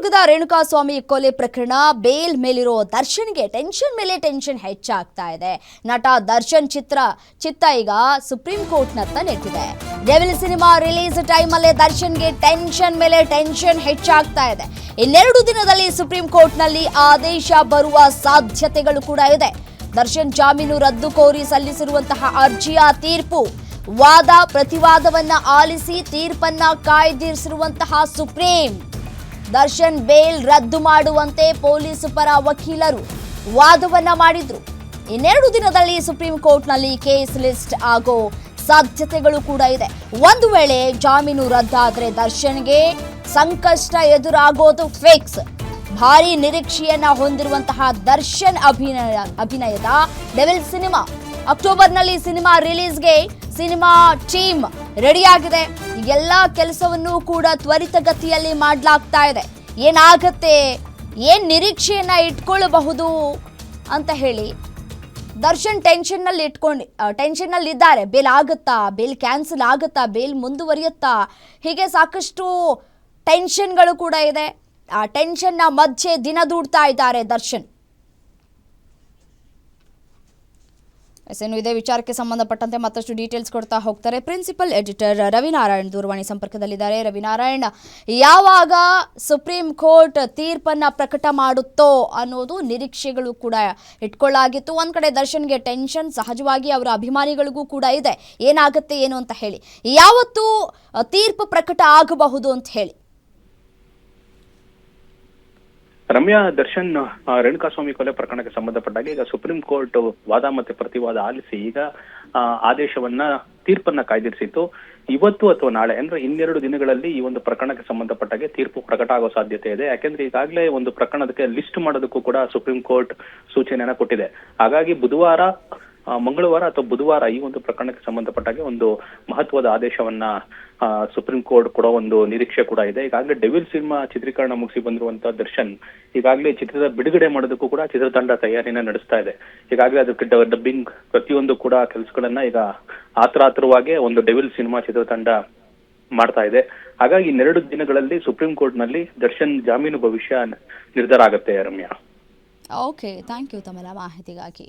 ಚಿತ್ರದುರ್ಗದ ರೇಣುಕಾಸ್ವಾಮಿ ಕೊಲೆ ಪ್ರಕರಣ ಬೇಲ್ ಮೇಲಿರೋ ದರ್ಶನ್ಗೆ ಟೆನ್ಷನ್ ಮೇಲೆ ಟೆನ್ಷನ್ ಹೆಚ್ಚಾಗ್ತಾ ಇದೆ. ನಟ ದರ್ಶನ್ ಚಿತ್ರ, ಚಿತ್ತ ಈಗ ಸುಪ್ರೀಂ ಕೋರ್ಟ್ನತ್ತ ನೆಟ್ಟಿದೆ ಡೆವಿಲ್ ಸಿನಿಮಾ ರಿಲೀಸ್ ಟೈಮಲ್ಲೇ ದರ್ಶನ್ಗೆ ಟೆನ್ಷನ್ ಮೇಲೆ ಟೆನ್ಷನ್ ಹೆಚ್ಚಾಗ್ತಾ ಇದೆ. ಇನ್ನೆರಡು ದಿನದಲ್ಲಿ ಸುಪ್ರೀಂ ಕೋರ್ಟ್ನಲ್ಲಿ ಆದೇಶ ಬರುವ ಸಾಧ್ಯತೆಗಳು ಕೂಡ ಇದೆ. ದರ್ಶನ್ ಜಾಮೀನು ರದ್ದು ಕೋರಿ ಸಲ್ಲಿಸಿರುವಂತಹ ಅರ್ಜಿಯ ತೀರ್ಪು, ವಾದ ಪ್ರತಿವಾದವನ್ನ ಆಲಿಸಿ ತೀರ್ಪನ್ನ ಕಾಯ್ದಿರಿಸಿರುವಂತಹ ಸುಪ್ರೀಂ ದರ್ಶನ್ ಬೇಲ್ ರದ್ದು ಮಾಡುವಂತೆ ಪೊಲೀಸ್ ಪರ ವಕೀಲರು ವಾದವನ್ನ ಮಾಡಿದ್ರು. ಇನ್ನೆರಡು ದಿನದಲ್ಲಿ ಸುಪ್ರೀಂ ಕೋರ್ಟ್ನಲ್ಲಿ ಕೇಸ್ ಲಿಸ್ಟ್ ಆಗೋ ಸಾಧ್ಯತೆಗಳು ಕೂಡ ಇದೆ. ಒಂದು ವೇಳೆ ಜಾಮೀನು ರದ್ದಾದ್ರೆ ದರ್ಶನ್ಗೆ ಸಂಕಷ್ಟ ಎದುರಾಗೋದು ಫಿಕ್ಸ್. ಭಾರಿ ನಿರೀಕ್ಷೆಯನ್ನ ಹೊಂದಿರುವಂತಹ ದರ್ಶನ್ ಅಭಿನಯ, ಅಭಿನಯದ ಡೆವಿಲ್ ಸಿನಿಮಾ. ಅಕ್ಟೋಬರ್ನಲ್ಲಿ ಸಿನಿಮಾ ರಿಲೀಸ್ಗೆ ಸಿನಿಮಾ ಟೀಮ್ ರೆಡಿಯಾಗಿದೆ. ಎಲ್ಲ ಕೆಲಸವನ್ನು ಕೂಡ ತ್ವರಿತಗತಿಯಲ್ಲಿ ಮಾಡಲಾಗ್ತಾ ಇದೆ. ಏನಾಗತ್ತೆ? ಏನ್ ನಿರೀಕ್ಷೆಯನ್ನ ಇಟ್ಕೊಳ್ಳಬಹುದು ಅಂತ ಹೇಳಿ ದರ್ಶನ್ ಟೆನ್ಷನ್ನಲ್ಲಿ ಇಟ್ಕೊಂಡು ಟೆನ್ಷನ್ನಲ್ಲಿ ಇದ್ದಾರೆ. ಬೇಲ್ ಆಗುತ್ತಾ? ಬೇಲ್ ಕ್ಯಾನ್ಸಲ್ ಆಗುತ್ತಾ? ಬೇಲ್ ಮುಂದುವರಿಯುತ್ತಾ? ಹೀಗೆ ಸಾಕಷ್ಟು ಟೆನ್ಷನ್ಗಳು ಕೂಡ ಇದೆ. ಆ, ಟೆನ್ಷನ್ನ ಮಧ್ಯೆ ದಿನ ದೂಡ್ತಾ ಇದ್ದಾರೆ ದರ್ಶನ್. ಎಸ್ ಇನ್ನು ಇದೇ. ವಿಚಾರಕ್ಕೆ ಸಂಬಂಧಪಟ್ಟಂತೆ ಮತ್ತಷ್ಟು ಡೀಟೇಲ್ಸ್ ಕೊಡ್ತಾ ಹೋಗ್ತಾರೆ ಪ್ರಿನ್ಸಿಪಲ್ ಎಡಿಟರ್ ರವಿನಾರಾಯಣ್ ದೂರವಾಣಿ ಸಂಪರ್ಕದಲ್ಲಿದ್ದಾರೆ. ರವಿನಾರಾಯಣ್, ಯಾವಾಗ ಸುಪ್ರೀಂ ಕೋರ್ಟ್ ತೀರ್ಪನ್ನ ಪ್ರಕಟ ಮಾಡುತ್ತೋ ಅನ್ನೋದು ನಿರೀಕ್ಷೆಗಳು ಕೂಡ ಇಟ್ಕೊಳ್ಳಾಗಿತ್ತು. ಒಂದ್ ಕಡೆ ದರ್ಶನ್ಗೆ ಟೆನ್ಷನ್, ಸಹಜವಾಗಿ ಅವರ ಅಭಿಮಾನಿಗಳಿಗೂ ಕೂಡ ಇದೆ. ಏನಾಗುತ್ತೆ, ಏನು ಅಂತ ಹೇಳಿ. ಯಾವತ್ತು ತೀರ್ಪು ಪ್ರಕಟ ಆಗಬಹುದು ಅಂತ ಹೇಳಿ. ರಮ್ಯಾ ದರ್ಶನ್ ರೇಣುಕಾ ಸ್ವಾಮಿ ಕೊಲೆ ಪ್ರಕರಣಕ್ಕೆ ಸಂಬಂಧಪಟ್ಟಾಗ ಈಗ ಸುಪ್ರೀಂ ಕೋರ್ಟ್ ವಾದ ಮತ್ತೆ ಪ್ರತಿವಾದ ಆಲಿಸಿ ಈಗ ಆದೇಶವನ್ನ, ತೀರ್ಪನ್ನ ಕಾಯ್ದಿರಿಸಿತ್ತು. ಇವತ್ತು ಅಥವಾ ನಾಳೆ, ಅಂದ್ರೆ ಇನ್ನೆರಡು ದಿನಗಳಲ್ಲಿ ಈ ಒಂದು ಪ್ರಕರಣಕ್ಕೆ ಸಂಬಂಧಪಟ್ಟಾಗೆ ತೀರ್ಪು ಪ್ರಕಟ ಆಗೋ ಸಾಧ್ಯತೆ ಇದೆ. ಯಾಕೆಂದ್ರೆ ಈಗಾಗಲೇ ಒಂದು ಪ್ರಕರಣಕ್ಕೆ ಲಿಸ್ಟ್ ಮಾಡೋದಕ್ಕೂ ಕೂಡ ಸುಪ್ರೀಂ ಕೋರ್ಟ್ ಸೂಚನೆಯನ್ನ ಕೊಟ್ಟಿದೆ. ಹಾಗಾಗಿ ಬುಧವಾರ ಮಂಗಳವಾರ ಅಥವಾ ಬುಧವಾರ ಈ ಒಂದು ಪ್ರಕರಣಕ್ಕೆ ಸಂಬಂಧಪಟ್ಟಾಗೆ ಒಂದು ಮಹತ್ವದ ಆದೇಶವನ್ನ ಸುಪ್ರೀಂ ಕೋರ್ಟ್ ಕೊಡೋ ಒಂದು ನಿರೀಕ್ಷೆ ಕೂಡ ಇದೆ. ಈಗಾಗಲೇ ಡೆವಿಲ್ ಸಿನಿಮಾ ಚಿತ್ರೀಕರಣ ಮುಗಿಸಿ ಬಂದಿರುವಂತಹ ದರ್ಶನ್ ಈಗಾಗಲೇ ಚಿತ್ರದ ಬಿಡುಗಡೆ ಮಾಡೋದಕ್ಕೂ ಕೂಡ ಚಿತ್ರತಂಡ ತಯಾರಿನ ನಡೆಸ್ತಾ ಇದೆ. ಈಗಾಗಲೇ ಅದಕ್ಕೆ ಡಬ್ಬಿಂಗ್ ಪ್ರತಿಯೊಂದು ಕೂಡ ಕೆಲಸಗಳನ್ನ ಈಗ ಆತರಾತರವಾಗಿ ಒಂದು ಡೆವಿಲ್ ಸಿನಿಮಾ ಚಿತ್ರತಂಡ ಮಾಡ್ತಾ ಇದೆ. ಹಾಗಾಗಿ ಇನ್ನೆರಡು ದಿನಗಳಲ್ಲಿ ಸುಪ್ರೀಂ ಕೋರ್ಟ್ನಲ್ಲಿ ದರ್ಶನ್ ಜಾಮೀನು ಭವಿಷ್ಯ ನಿರ್ಧಾರ ಆಗುತ್ತೆ, ರಮ್ಯಾ. ಓಕೆ ಥ್ಯಾಂಕ್ ಯು ತಮ್ಮ ಮಾಹಿತಿಗಾಗಿ.